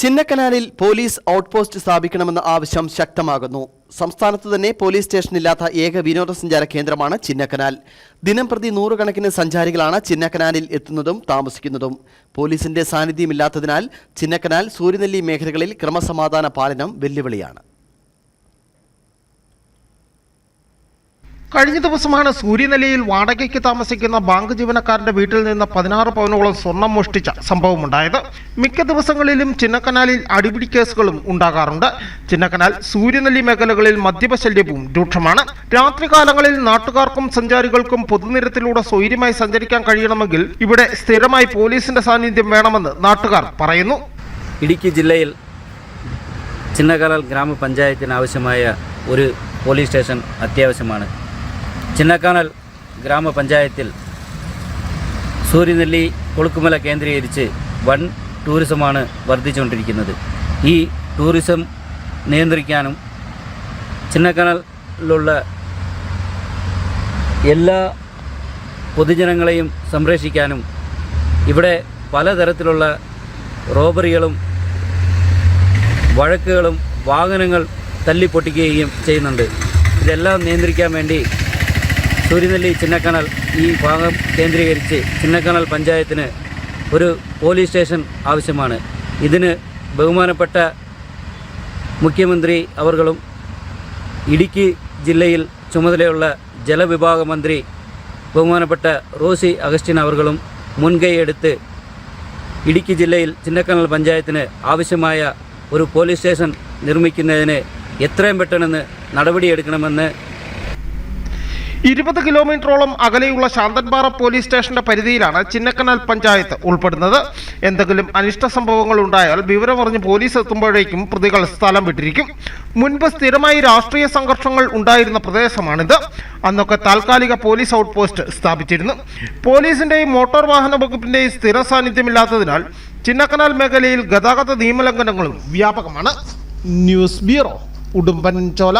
ചിന്നക്കനാലിൽ police out post സ്ഥാപിക്കണമെന്ന ആവശ്യം ശക്തമാകുന്നു. സംസ്ഥാനത്ത് തന്നെ പോലീസ് സ്റ്റേഷനില്ലാത്ത ഏക വിനോദസഞ്ചാര കേന്ദ്രമാണ് ചിന്നക്കനാൽ. ദിനംപ്രതി നൂറുകണക്കിന് സഞ്ചാരികളാണ് ചിന്നക്കനാലിൽ എത്തുന്നതും താമസിക്കുന്നതും. പോലീസിന്റെ സാന്നിധ്യമില്ലാത്തതിനാൽ ചിന്നക്കനാൽ സൂര്യനെല്ലി മേഖലകളിൽ ക്രമസമാധാന പാലനം വെല്ലുവിളിയാണ്. കഴിഞ്ഞ ദിവസമാണ് സൂര്യനിലയിൽ വാടകയ്ക്ക് താമസിക്കുന്ന ബാങ്ക് ജീവനക്കാരന്റെ വീട്ടിൽ നിന്ന് പതിനാറ് പവനോളം സ്വർണം മോഷ്ടിച്ച സംഭവമുണ്ടായത്. മിക്ക ദിവസങ്ങളിലും ചിന്നക്കനാലിൽ അടിപിടി കേസുകളും ഉണ്ടാകാറുണ്ട്. ചിന്നക്കനാൽ സൂര്യനെല്ലി മേഖലകളിൽ മദ്യപശല്യവും രൂക്ഷമാണ്. രാത്രികാലങ്ങളിൽ നാട്ടുകാർക്കും സഞ്ചാരികൾക്കും പൊതുനിരത്തിലൂടെ സ്വൈര്യമായി സഞ്ചരിക്കാൻ കഴിയണമെങ്കിൽ ഇവിടെ സ്ഥിരമായി പോലീസിന്റെ സാന്നിധ്യം വേണമെന്ന് നാട്ടുകാർ പറയുന്നു. ഇടുക്കി ജില്ലയിൽ ചിന്നക്കനാൽ ഗ്രാമപഞ്ചായത്തിന് ആവശ്യമായ ഒരു പോലീസ് സ്റ്റേഷൻ അത്യാവശ്യമാണ്. ചിന്നക്കാനൽ ഗ്രാമപഞ്ചായത്തിൽ സൂര്യനെല്ലി കൊളുക്കുമല കേന്ദ്രീകരിച്ച് വൻ ടൂറിസമാണ് വർദ്ധിച്ചുകൊണ്ടിരിക്കുന്നത്. ഈ ടൂറിസം നിയന്ത്രിക്കാനും ചിന്നക്കാനലിലുള്ള എല്ലാ പൊതുജനങ്ങളെയും സംരക്ഷിക്കാനും ഇവിടെ പലതരത്തിലുള്ള റോബറികളും വഴക്കുകളും വാഹനങ്ങൾ തല്ലിപ്പൊട്ടിക്കുകയും ചെയ്യുന്നുണ്ട്. ഇതെല്ലാം നിയന്ത്രിക്കാൻ വേണ്ടി സൂര്യനെല്ലി ചിന്നക്കണൽ ഈ ഭാഗം കേന്ദ്രീകരിച്ച് ചിന്നക്കണൽ പഞ്ചായത്തിന് ഒരു പോലീസ് സ്റ്റേഷൻ ആവശ്യമാണ്. ഇതിന് ബഹുമാനപ്പെട്ട മുഖ്യമന്ത്രി അവർകളും ഇടുക്കി ജില്ലയിൽ ചുമതലയുള്ള ജലവിഭാഗ മന്ത്രി ബഹുമാനപ്പെട്ട റോസി അഗസ്റ്റിൻ അവർകളും മുൻകൈയെടുത്ത് ഇടുക്കി ജില്ലയിൽ ചിന്നക്കണൽ പഞ്ചായത്തിന് ആവശ്യമായ ഒരു പോലീസ് സ്റ്റേഷൻ നിർമ്മിക്കുന്നതിന് എത്രയും പെട്ടെന്ന് നടപടിയെടുക്കണമെന്ന് ഇരുപത് കിലോമീറ്ററോളം അകലെയുള്ള ശാന്തൻപാറ പോലീസ് സ്റ്റേഷന്റെ പരിധിയിലാണ് ചിന്നക്കനാൽ പഞ്ചായത്ത് ഉൾപ്പെടുന്നത്. എന്തെങ്കിലും അനിഷ്ട സംഭവങ്ങൾ ഉണ്ടായാൽ വിവരമറിഞ്ഞ് പോലീസ് എത്തുമ്പോഴേക്കും പ്രതികൾ സ്ഥലം വിട്ടിരിക്കും. മുൻപ് സ്ഥിരമായി രാഷ്ട്രീയ സംഘർഷങ്ങൾ ഉണ്ടായിരുന്ന പ്രദേശമാണിത്. അന്നൊക്കെ താൽക്കാലിക പോലീസ് ഔട്ട് പോസ്റ്റ് സ്ഥാപിച്ചിരുന്നു. പോലീസിന്റെയും മോട്ടോർ വാഹന വകുപ്പിന്റെയും സ്ഥിര സാന്നിധ്യമില്ലാത്തതിനാൽ ചിന്നക്കനാൽ മേഖലയിൽ ഗതാഗത നിയമലംഘനങ്ങളും വ്യാപകമാണ്. News bureau Udumbanchola.